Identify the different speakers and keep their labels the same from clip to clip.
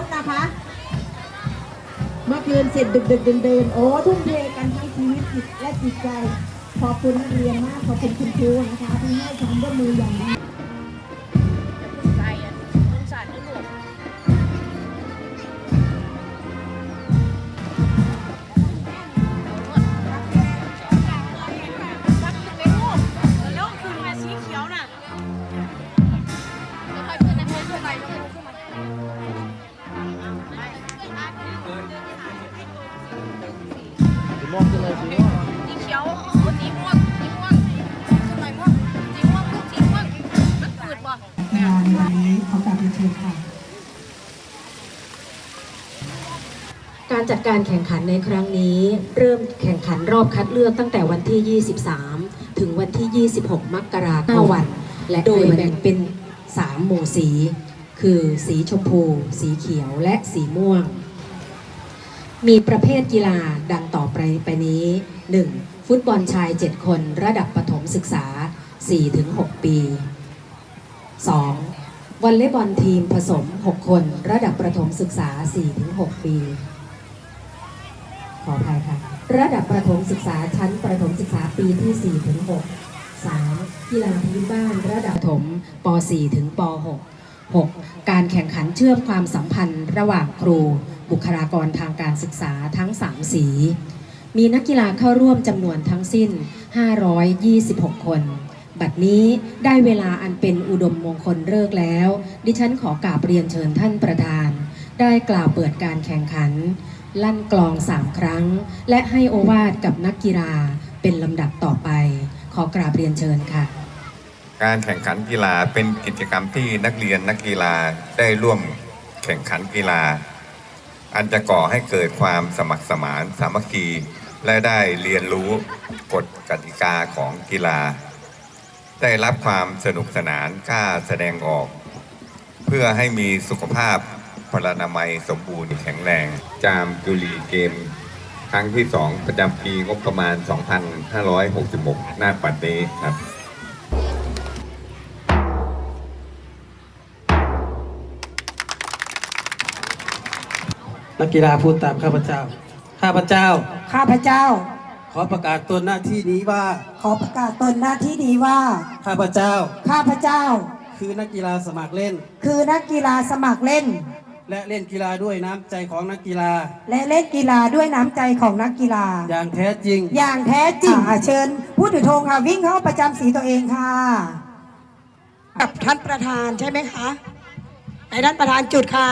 Speaker 1: นนะคะ เมื่อคืนเสร็จดึกดึกเดินเดินโอ้ทุ่มเทกันทั้งชีวิตจิตและจิตใจ ขอบคุณนักเรียนมาก ขอบคุณคุณครูนะคะที่ให้ความร่วมมืออย่างดี
Speaker 2: จัด
Speaker 1: การ
Speaker 3: แข่งขันในครั้งนี้ เริ่มแข่งขันรอบคัดเลือกตั้งแต่วันที่ 23 ถึงวันที่ 26 มกราคม5วัน และโดยแบ่งเป็น 3 หมู่สี คือสีชมพู สีเขียวและสีม่วง มีประเภทกีฬาดังต่อไปไปนี้ 1. ฟุตบอลชาย 7 คนระดับประถมศึกษา 4-6 ปี 2. วอลเลย์บอลทีมผสม 6 คน ระดับประถมศึกษา 4-6 ปีข ออภัยค่ะ ระดับประถมศึกษาชั้นประถมศึกษาปีที่ 4 ถึง 6 3. กีฬาพื้นบ้านระดับประถมป .4 ถึงป .6 6. การแข่งขันเชื่อมความสัมพันธ์ระหว่างครู บุคลากรทางการศึกษาทั้ง 3 สี มีนักกีฬาเข้าร่วมจำนวนทั้งสิ้น 526 คน บัดนี้ได้เวลาอันเป็นอุดมมงคลเลิกแล้ว ดิฉันขอกราบเรียนเชิญท่านประธาน ได้กล่าวเปิดการแข่งขัน ลั่นกลองสามครั้ง และให้โอวาทกับนักกีฬาเป็นลำดับต่อไป ขอกราบเรียนเชิญค่ะ
Speaker 4: การแข่งขันกีฬาเป็นกิจกรรมที่นักเรียนนักกีฬาได้ร่วมแข่งขันกีฬา อันจะก่อให้เกิดความสมัครสมานสามัคคีและได้เรียนรู้กฎกติกาของกีฬา ได้รับความสนุกสนานกล้าแสดงออก เพื่อให้มีสุขภาพ พลานามัยสมบูรณ์แข็งแรง จามจุลีเกม ครั้งที่ 2 ประจำปีงบประมาณ 2566 หน้าปัดนี้ครับ
Speaker 5: นักกีฬาพูดตามข้าพเจ้า ข้าพเจ้า
Speaker 1: ข้าพเจ้า
Speaker 5: ขอประกาศตนหน้าที่นี้ว่า
Speaker 1: ขอประกาศตนหน้าที่นี้ว่า
Speaker 5: ข้าพเจ้า
Speaker 1: ข้าพเจ้า
Speaker 5: คือนักกีฬาสมัครเล่น
Speaker 1: คือนักกีฬาสมัครเล่น
Speaker 5: และเล่นกีฬาด้วยน้ำใจของนักกีฬา
Speaker 1: และเล่นกีฬาด้วยน้ำใจของนักกีฬา
Speaker 5: อย่างแท้จริง
Speaker 1: อย่างแท้จริงอะเชิญ ผู้ถือธงค่ะ วิ่งเข้าประจำสีตัวเองค่ะ กับท่านประธานใช่ไหมคะไอ้ท่านประธานจุดค่ะ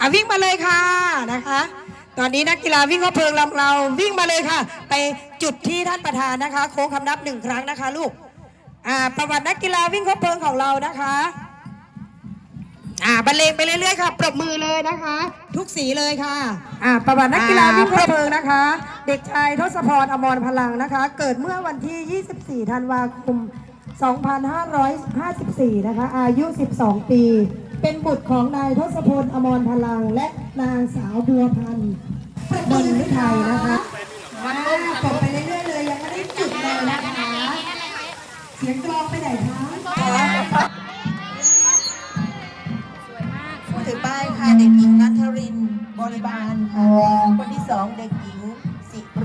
Speaker 1: อะวิ่งมาเลยค่ะนะคะ ตอนนี้นักกีฬาวิ่งเข้าเพลิงลำเราวิ่งมาเลยค่ะ ไปจุดที่ท่านประธานนะคะ โค้งคำนับหนึ่งครั้งนะคะ ลูกอ่าประวัตินักกีฬาวิ่งเข้าเพลิงของเรานะคะ อ่าบรรเลงไปเรื่อยๆค่ะ ปรบมือเลยนะคะ ทุกสีเลยค่ะ อ่าประวัตินักกีฬาวิ่งเพลิงนะคะ เด็กชายทศพรอมรพลังนะคะ เกิดเมื่อวันที่ 24 ธันวาคม 2554 นะคะ อายุ 12 ปี เป็นบุตรของนายทศพลอมรพลัง และนางสาวบัวพันธ์บนฤทัยนะคะ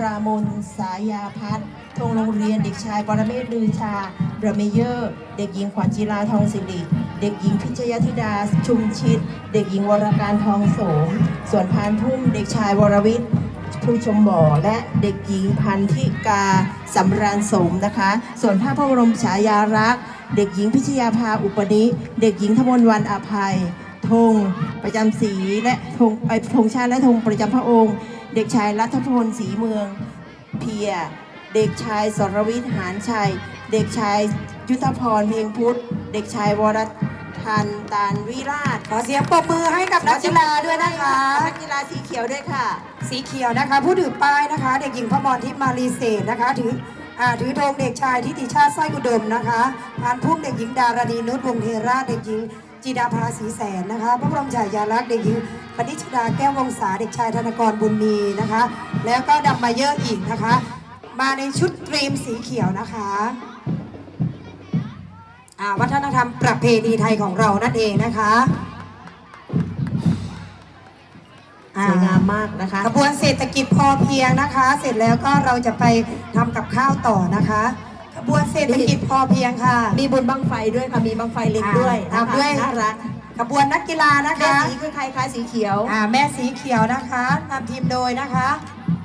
Speaker 1: รา
Speaker 6: มนสายาพัฒน์ทงโรงเรียนเด็กชายปรเมศลือชาเรเมเยอร์ เด็กหญิงขวัญจีราทองสิริ เด็กหญิงพิชยธิดาชุมชิด เด็กหญิงวรการทองโสม ส่วนพานพุ่ม เด็กชายวรวิทย์ผู้ชมหมอและเด็กหญิงพันธิกาสำราญสมนะคะ ส่วนภาพพระบรมฉายารักษ์ เด็กหญิงพิชยาภาอุปนิเด็กหญิงธมนวันอภัยธงประจำสีและธงไอธงชาติและธงประจำพระองค์ เด็กชายรัฐพลศรีเมืองเพีย เด็กชายสรวิทย์หานชัย เด็กชายยุทธพรเพียงพุทธ เด็กชายวรทันตานวิราช
Speaker 1: ขอเสียงปรบมือให้กับนักกีฬาด้วยนะคะ
Speaker 6: นักกีฬาสีเขียวด้วยค่ะ
Speaker 1: สีเขียวนะคะ ผู้ถือป้ายนะคะ เด็กหญิงพมรทิพย์มาลีเศษนะคะ ถืออ่าถือธงเด็กชายทิติชาติไส้อุดมนะคะพานพุ่มเด็กหญิงดารณีนุชวงศ์เทราชเด็กหญิง จีดาภาสีแสนนะคะ พระบรมฉายาลักษณ์เด็กหญิงปณิชดาแก้ววงศาเด็กชายธนกรบุญมีนะคะ แล้วก็ดำมาเยอะอีกนะคะ มาในชุดตรีมสีเขียวนะคะอ่าวัฒนธรรมประเพณีไทยของเรานั่นเองนะคะอ่า
Speaker 6: สวยงามมากนะคะ
Speaker 1: ขบวนเศรษฐกิจพอเพียงนะคะ เสร็จแล้วก็เราจะไปทำกับข้าวต่อนะคะ ขบวนเศรษฐกิจพอเพียงค่ะ
Speaker 6: มีบุญบังไฟด้วยค่ะมีบังไฟเล็กด้วยนะ
Speaker 1: อ่า
Speaker 6: คะ
Speaker 1: ด้วย
Speaker 6: น่ารัก
Speaker 1: ขบวนนักกีฬานะ
Speaker 6: แม่
Speaker 1: คะ
Speaker 6: สีคือใครคะสีเขียว
Speaker 1: อ่าแม่สีเขียวนะคะนำทีมโดยนะคะ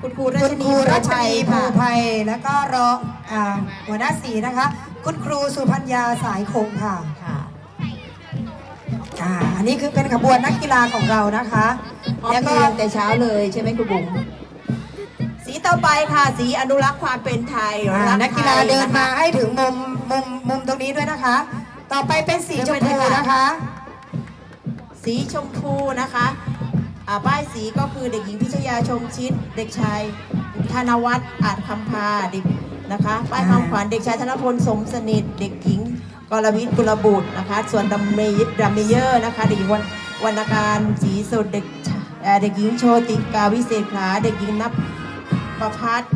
Speaker 6: คุณครูรั
Speaker 1: คุ
Speaker 6: ช
Speaker 1: ณ
Speaker 6: นี
Speaker 1: ครูรัชนีภู
Speaker 6: ค่ะ
Speaker 1: ภัยแล้วก็รองอ่าหัวหน้าสีนะคะ คุณครูสุพัญญาสายคงค่ะ
Speaker 6: ค่ะ
Speaker 1: อ่าอันนี้คือเป็นขบวนนักกีฬาของเรานะคะ
Speaker 6: แล้
Speaker 1: แล้วว
Speaker 6: ก็
Speaker 1: ก็
Speaker 6: แต่เช้าเลยใช่ไหมคุณบุ๋มสี ต่อไปค่ะ สีอนุรักษ์ความเป็นไทย
Speaker 1: อ่า
Speaker 6: รั
Speaker 1: นักกีฬา
Speaker 6: ไทย
Speaker 1: เดินมาะ
Speaker 6: คะ
Speaker 1: ให้ถึงมุมมุมมุมตรงนี้ด้วยนะคะ ต่อไปเป็นสีชมพูนะคะ
Speaker 6: สีชมพูนะคะอ่าป้ายสีก็คือเด็กหญิงพิชยาชมชิด เด็กชายธนวัฒน์อาจคำพาเด็กนะคะ ป้ายคำขวัญเด็กชายธนพลสมสนิท เด็กหญิงกรวิทย์กุลบุตรนะคะ ส่วนดัมเมยดัมเมเยอร์นะคะ เด็กหญิงวันวรรณการสีสดเด็กชายเอ่อเด็กหญิงโชติกาวิเศษขาเด็กหญิงนับ ประพัฒน์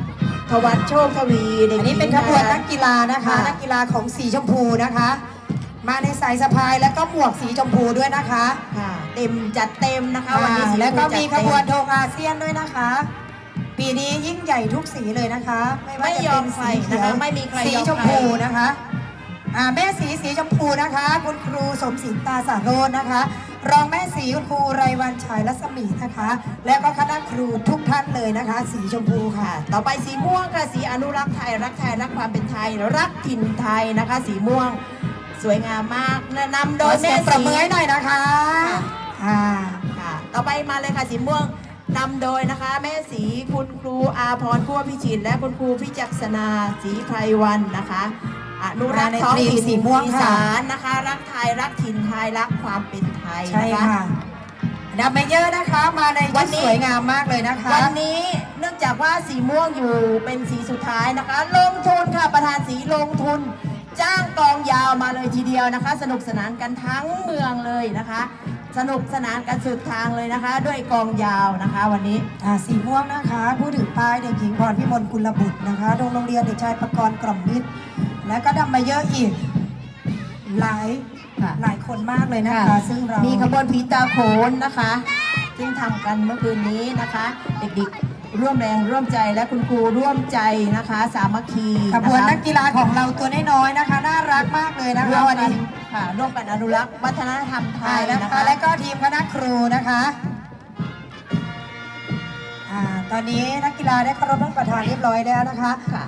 Speaker 6: ทวัชโชคทวีเด็ก
Speaker 1: อัน
Speaker 6: หญิ
Speaker 1: นี้
Speaker 6: ง
Speaker 1: เป็นขบวนนักกีฬานะคะ
Speaker 6: ค่ะ
Speaker 1: นักกีฬาของสีชมพูนะคะ มาในสายสะพายแล้วก็หมวกสีชมพูด้วยนะคะ
Speaker 6: ค่ะเต็มจัดเต็มนะคะวันนี้
Speaker 1: อ่า
Speaker 6: สี
Speaker 1: แล้วก็
Speaker 6: จัด
Speaker 1: มี
Speaker 6: เต็
Speaker 1: ขบวนธงอาเซียนด้วยนะคะ ปีนี้ยิ่งใหญ่ทุกสีเลยนะคะ ไม่ว่า
Speaker 6: ไม่
Speaker 1: จะ
Speaker 6: ยอ
Speaker 1: เป็
Speaker 6: ม
Speaker 1: น
Speaker 6: ใคร
Speaker 1: สีเขี
Speaker 6: นะ
Speaker 1: ยว
Speaker 6: คะไม่มีใคร
Speaker 1: สี
Speaker 6: ยอม
Speaker 1: ชม
Speaker 6: ใคร
Speaker 1: พูนะคะอ่าแม่สีสีชมพูนะคะ คุณครูสมศิลตาสารโรจน์นะคะ รองแม่สีคุณครูไรวันฉายรัศมีนะคะ และก็คณะครูทุกท่านเลยนะคะ สีชมพูค่ะ
Speaker 6: ค่ะ ต่อไปสีม่วงค่ะสีอนุรักษ์ไทยรักไทยรักความเป็นไทย รักถิ่นไทยนะคะ สีม่วงสวยงามมากนะนำโด
Speaker 1: โด
Speaker 6: ย
Speaker 1: ย
Speaker 6: แม่
Speaker 1: แม่ประ
Speaker 6: สี
Speaker 1: เมือให้หน่อยนะคะ
Speaker 6: ค่ะ
Speaker 1: อ่า
Speaker 6: ค่ะ ต่อไปมาเลยค่ะสีม่วงนำโดยนะคะ แม่สีคุณครูอาพรขั้วพิจิตรและคุณครูพิจักษณาสีไพรวันนะคะ อนุรักษ์ท้องถิ่น
Speaker 1: สีม่วง
Speaker 6: อี
Speaker 1: ค่ะ
Speaker 6: สานนะคะ รักไทยรักถิ่นไทยรักความเป็นไทย
Speaker 1: ใช่
Speaker 6: นะคะ
Speaker 1: ค่ะดับเมเยอร์นะคะมาใน
Speaker 6: วั
Speaker 1: ชุด
Speaker 6: นนี้
Speaker 1: สวยงามมากเลยนะคะ
Speaker 6: วันนี้เนื่องจากว่าสีม่วงอยู่เป็นสีสุดท้ายนะคะ ลงทุนค่ะประธานสีลงทุน จ้างกองยาวมาเลยทีเดียวนะคะ สนุกสนานกันทั้งเมืองเลยนะคะ สนุกสนานกันสุดทางเลยนะคะ ด้วยกองยาวนะคะ วันนี้
Speaker 1: อ่าสีม่วงนะคะ ผู้ถือป้ายเด็กหญิงพรพิมลกุลบุตรนะคะโรงโรงเรียนเด็กชายประกรณ์กล่อมมิตร และก็ดับเมเยอร์อีกหลาย
Speaker 6: ค่ะ
Speaker 1: หลายคนมากเลยนะคะ
Speaker 6: ค่ะ
Speaker 1: ซึ่งเรา
Speaker 6: มีขบวนผีตาโขนนะคะซึ่งทำกันเมื่อคืนนี้นะคะ เด็กๆร่วมแรงร่วมใจและคุณครูร่วมใจนะคะ สามัคคี
Speaker 1: ขบวนะ
Speaker 6: คะ
Speaker 1: นักกีฬาของเราตัวน้อยๆนะคะ น่ารักมากเลยนะคะ
Speaker 6: ร่วม
Speaker 1: วัน
Speaker 6: กัน
Speaker 1: นี้
Speaker 6: ค่ะร่วมกันอนุรักษ์วัฒนธรรมไท
Speaker 1: อ่ายนะ
Speaker 6: นะคะคะ
Speaker 1: และก็ทีมคณะครูนะคะอ่าตอนนี้นักกีฬาได้เคารพท่านประธานเรียบร้อยแล้วนะคะ
Speaker 6: ค่ะ